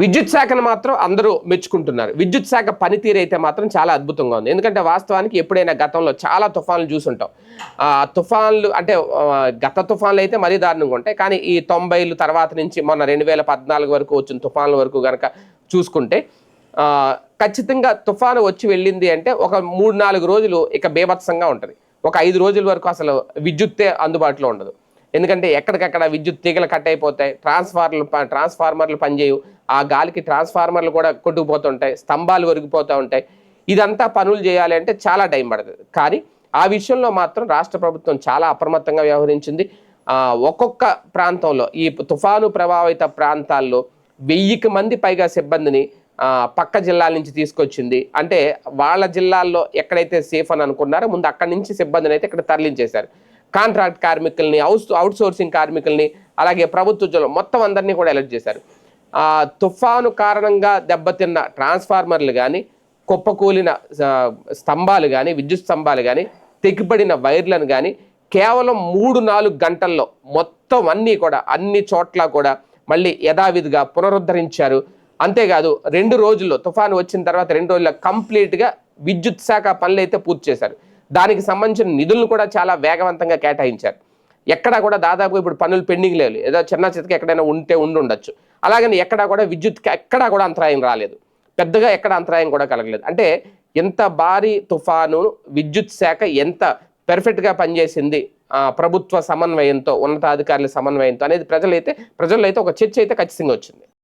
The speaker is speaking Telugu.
విద్యుత్ శాఖను మాత్రం అందరూ మెచ్చుకుంటున్నారు. విద్యుత్ శాఖ పనితీరు అయితే మాత్రం చాలా అద్భుతంగా ఉంది. ఎందుకంటే వాస్తవానికి ఎప్పుడైనా గతంలో చాలా తుఫాన్లు చూసుంటాం. ఆ తుఫాన్లు అంటే గత తుఫాన్లు అయితే మరీ దారుణంగా ఉంటాయి. కానీ ఈ తొంభైలు తర్వాత నుంచి మొన్న రెండు వేల పద్నాలుగు వరకు వచ్చిన తుఫాన్ల వరకు కనుక చూసుకుంటే ఖచ్చితంగా తుఫాను వచ్చి వెళ్ళింది అంటే ఒక మూడు నాలుగు రోజులు ఇక బీభత్సంగా ఉంటుంది. ఒక ఐదు రోజుల వరకు అసలు విద్యుత్తే అందుబాటులో ఉండదు. ఎందుకంటే ఎక్కడికక్కడ విద్యుత్ తీగలు కట్ అయిపోతాయి ట్రాన్స్ఫార్మర్లు ప- ట్రాన్స్ఫార్మర్లు పనిచేయవు. ఆ గాలికి ట్రాన్స్ఫార్మర్లు కూడా కొట్టుకుపోతుంటాయి స్తంభాలు ఒరిగిపోతూ ఉంటాయి. ఇదంతా పనులు చేయాలి అంటే చాలా టైం పడుతుంది. కానీ ఆ విషయంలో మాత్రం రాష్ట్ర ప్రభుత్వం చాలా అప్రమత్తంగా వ్యవహరించింది. ఒక్కొక్క ప్రాంతంలో ఈ తుఫాను ప్రభావిత ప్రాంతాల్లో వెయ్యికి మంది పైగా సిబ్బందిని పక్క జిల్లాల నుంచి తీసుకొచ్చింది. అంటే వాళ్ళ జిల్లాల్లో ఎక్కడైతే సేఫ్ అని అనుకున్నారో ముందు అక్కడి నుంచి సిబ్బందిని అయితే ఇక్కడ తరలించేశారు. కాంట్రాక్ట్ కార్మికుల్ని అవుట్ అవుట్ సోర్సింగ్ కార్మికుల్ని అలాగే ప్రభుత్వ ఉద్యోగులు మొత్తం అందరినీ కూడా ఎలర్ట్ చేశారు. తుఫాను కారణంగా దెబ్బతిన్న ట్రాన్స్ఫార్మర్లు కానీ కుప్పకూలిన స్తంభాలు కానీ విద్యుత్ స్తంభాలు కానీ తెగిపడిన వైర్లను కానీ కేవలం మూడు నాలుగు గంటల్లో మొత్తం అన్నీ కూడా అన్ని చోట్ల కూడా మళ్ళీ యథావిధిగా పునరుద్ధరించారు. అంతేకాదు రెండు రోజుల్లో తుఫాను వచ్చిన తర్వాత రెండు రోజుల్లో కంప్లీట్గా విద్యుత్ శాఖ పనులు అయితే పూర్తి చేశారు. దానికి సంబంధించిన నిధులను కూడా చాలా వేగవంతంగా కేటాయించారు. ఎక్కడా కూడా దాదాపు ఇప్పుడు పనులు పెండింగ్ లేవు. ఏదో చిన్న చితక ఎక్కడైనా ఉంటే ఉండి ఉండొచ్చు. అలాగని ఎక్కడా కూడా విద్యుత్ ఎక్కడా కూడా అంతరాయం రాలేదు. పెద్దగా ఎక్కడ అంతరాయం కూడా కలగలేదు. అంటే ఎంత భారీ తుఫాను విద్యుత్ శాఖ ఎంత పెర్ఫెక్ట్గా పనిచేసింది ప్రభుత్వ సమన్వయంతో ఉన్నతాధికారుల సమన్వయంతో అనేది ప్రజలైతే ప్రజల్లో అయితే ఒక చర్చ అయితే ఖచ్చితంగా వచ్చింది.